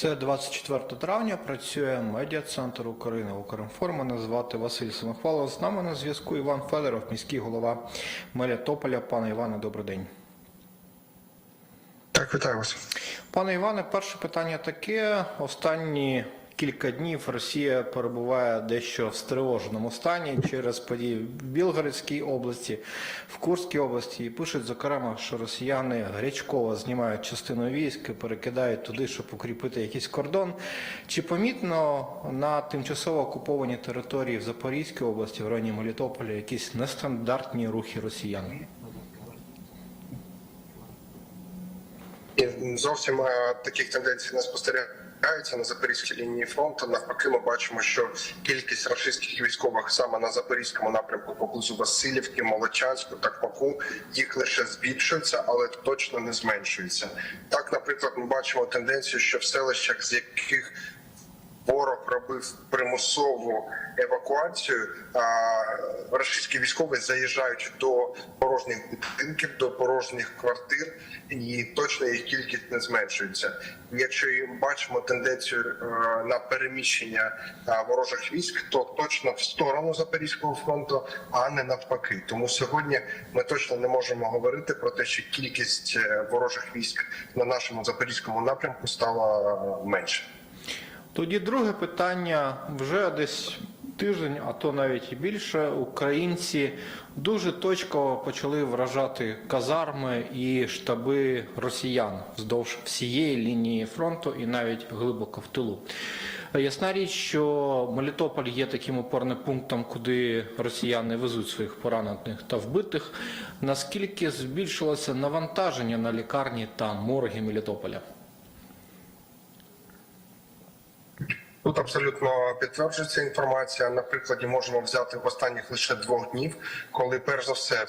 Це 24 травня. Працює медіа-центр України Укрінформа. Мене звати Василь Самохвалов. З нами на зв'язку Іван Федоров, міський голова Мелітополя. Пане Іване, добрий день. Так, вітаю вас. Пане Іване, перше питання таке. Останні кілька днів Росія перебуває дещо в стривоженому стані через події в Білгородській області, в Курській області. І пишуть, зокрема, що росіяни гарячково знімають частину військ і перекидають туди, щоб укріпити якийсь кордон. Чи помітно на тимчасово окупованій території в Запорізькій області, в районі Мелітополя, якісь нестандартні рухи росіян? Зовсім таких тенденцій не спостерігається на запорізькій лінії фронту. Навпаки, ми бачимо, що кількість російських військових саме на запорізькому напрямку поблизу Васильівки, Молочанську, Такмаку їх лише збільшується, але точно не зменшується. Так, наприклад, ми бачимо тенденцію, що в селищах, з яких ворог робив примусову евакуацію. Російські військові заїжджають до порожніх будинків, до порожніх квартир, і точно їх кількість не зменшується. Якщо бачимо тенденцію е, на переміщення ворожих військ, то точно в сторону Запорізького фронту, а не навпаки. Тому сьогодні ми точно не можемо говорити про те, що кількість е, ворожих військ на нашому запорізькому напрямку стала е, менше. Тоді друге питання вже десь тиждень, а то навіть і більше. Українці дуже точково почали вражати казарми і штаби росіян вздовж всієї лінії фронту і навіть глибоко в тилу. Ясна річ, що Мелітополь є таким опорним пунктом, куди росіяни везуть своїх поранених та вбитих. Наскільки збільшилося навантаження на лікарні та морги Мелітополя? Тут абсолютно підтверджується інформація. На прикладі можемо взяти в останніх лише двох днів, коли перш за все е,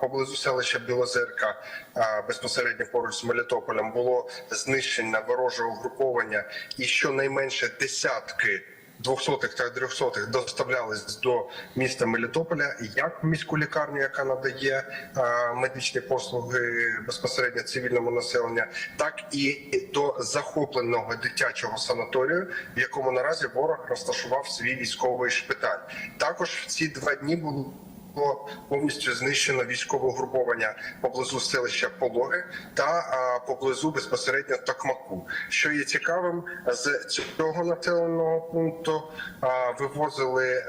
поблизу селища Білозерка е, безпосередньо поруч з Мелітополем було знищення ворожого угруповання, і щонайменше десятки. Двохсотих та трьохсотих доставлялись до міста Мелітополя як в міську лікарню, яка надає е, медичні послуги безпосередньо цивільному населенню, так і до захопленого дитячого санаторію, в якому наразі ворог розташував свій військовий шпиталь. Також в ці два дні було було повністю знищено військове угруповання поблизу селища Пологи та поблизу безпосередньо Токмаку. Що є цікавим, з цього населеного пункту вивозили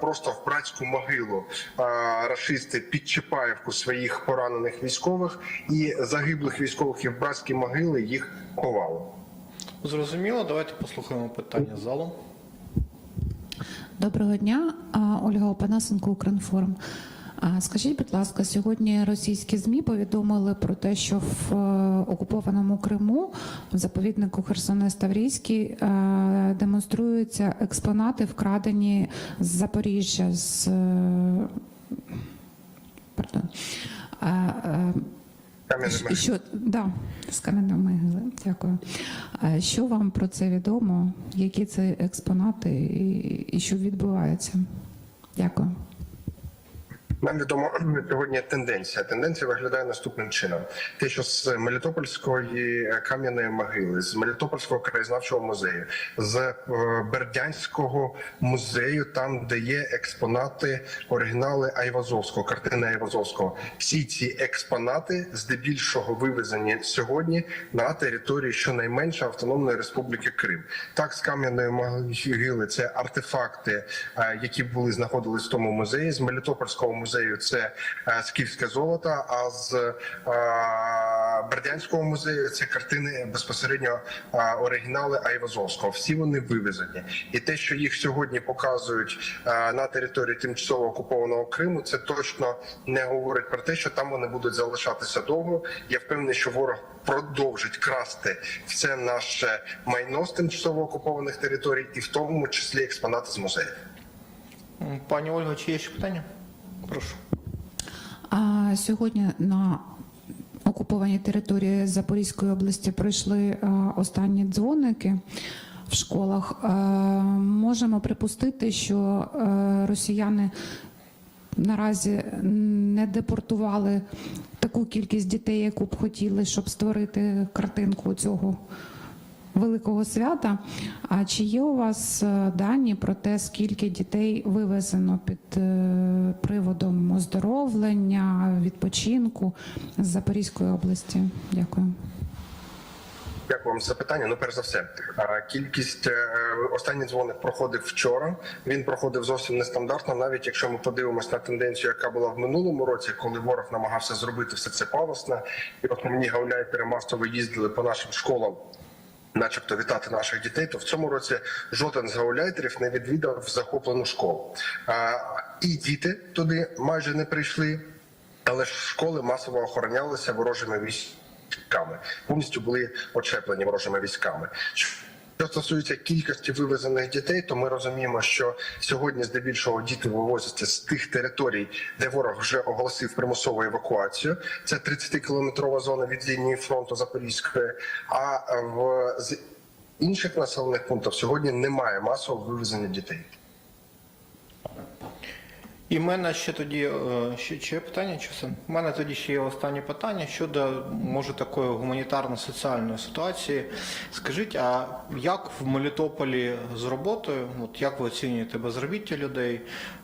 просто в братську могилу рашисти під Чапаєвку своїх поранених військових і загиблих військових і в братські могили їх ховали. Зрозуміло, давайте послухаємо питання залу. Доброго дня, Ольга Опанасенко, Укрінформ. Скажіть, будь ласка, сьогодні російські змі повідомили про те, що в е, окупованому Криму, в заповіднику Херсонес Таврійський, е, демонструються експонати, вкрадені з Запоріжжя з е, пардон. Кам'яними. що да, з кам'яної могили. Дякую. А Що вам про це відомо? Які це експонати і, і що відбувається? Дякую. Нам відомо сьогодні тенденція. Тенденція виглядає наступним чином: те, що з Мелітопольської кам'яної могили, з Мелітопольського краєзнавчого музею, з е, Бердянського музею, там де є експонати, оригінали Айвазовського, картини Айвазовського. Всі ці експонати здебільшого вивезені сьогодні на території щонайменше Автономної Республіки Крим. Так, з кам'яної могили це артефакти, е, які були знаходились в тому музеї. З Мелітопольського музею це е, скіфське золото. А з е, Бердянського музею це картини безпосередньо е, оригінали Айвазовського. Всі вони вивезені, і те, що їх сьогодні показують на території тимчасово окупованого Криму, це точно не говорить про те, що там вони будуть залишатися довго. Я впевнений, що ворог продовжить красти все наше майно з тимчасово окупованих територій, і в тому числі експонати з музеїв. Пані Ольго, чи є ще питання? Прошу. А сьогодні на окупованій території Запорізької області пройшли останні дзвоники в школах. Можемо припустити, що е, росіяни наразі не депортували таку кількість дітей, яку б хотіли, щоб створити картинку цього великого свята. А чи є у вас е, дані про те, скільки дітей вивезено під е, приводом оздоровлення, відпочинку з Запорізької області? Дякую. Дякую вам за запитання. Ну, перш за все, кількість е, останній дзвоник проходив вчора. Він проходив зовсім нестандартно, навіть якщо ми подивимося на тенденцію, яка була в минулому році, коли ворог намагався зробити все це пафосно, і основні гауляйтери масово їздили по нашим школам. Начебто вітати наших дітей, то в цьому році жоден з гауляйтерів не відвідав захоплену школу. І діти туди майже не прийшли, але ж школи масово охоронялися ворожими військами, повністю були очеплені ворожими військами. Що стосується кількості вивезених дітей, то ми розуміємо, що сьогодні здебільшого діти вивозяться з тих територій, де ворог вже оголосив примусову евакуацію. Це 30-кілометрова зона від лінії фронту Запорізької. А в інших населених пунктів сьогодні немає масового вивезення дітей. І в мене ще тоді е, ще, ще питання, чи все? У мене тоді ще є останнє питання щодо може такої гуманітарно-соціальної ситуації. Скажіть, а як в Мелітополі з роботою? От як ви оцінюєте безробіття людей?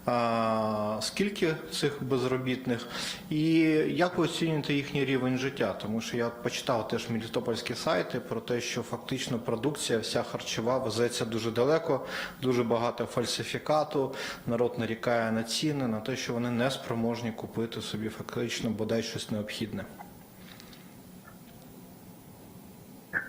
А, скільки цих безробітних? І як ви оцінюєте їхній рівень життя? Тому що я почитав теж мелітопольські сайти про те, що фактично продукція вся харчова везеться дуже далеко, дуже багато фальсифікату. Народ нарікає на ціни, на те, що вони не спроможні купити собі фактично бодай щось необхідне.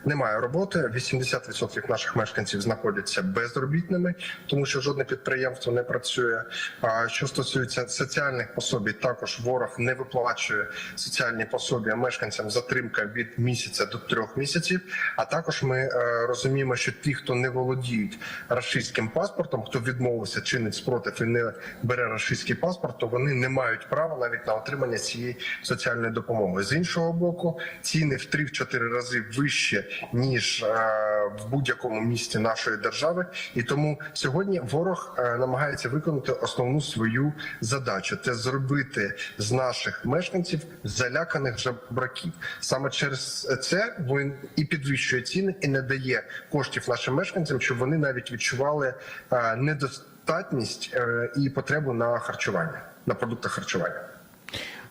Немає роботи. 80% наших мешканців знаходяться безробітними, тому що жодне підприємство не працює. А що стосується соціальних пособій, також ворог не виплачує соціальні пособі мешканцям. Затримка від місяця до трьох місяців. А також ми е, розуміємо, що ті, хто не володіють рашистським паспортом, хто відмовився чинить спротив і не бере рашистський паспорт, то вони не мають права навіть на отримання цієї соціальної допомоги. З іншого боку, ціни в 3-4 рази вище ніж е, в будь-якому місті нашої держави, і тому сьогодні ворог е, намагається виконати основну свою задачу це зробити з наших мешканців заляканих жебраків. Саме через це він і підвищує ціни, і не дає коштів нашим мешканцям, щоб вони навіть відчували е, недостатність і потребу на харчування на продукти харчування.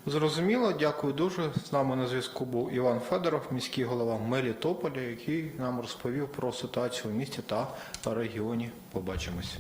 Зрозуміло, дякую дуже. З нами на зв'язку був Іван Федоров, міський голова Мелітополя, який нам розповів про ситуацію в місті та регіоні. Побачимось.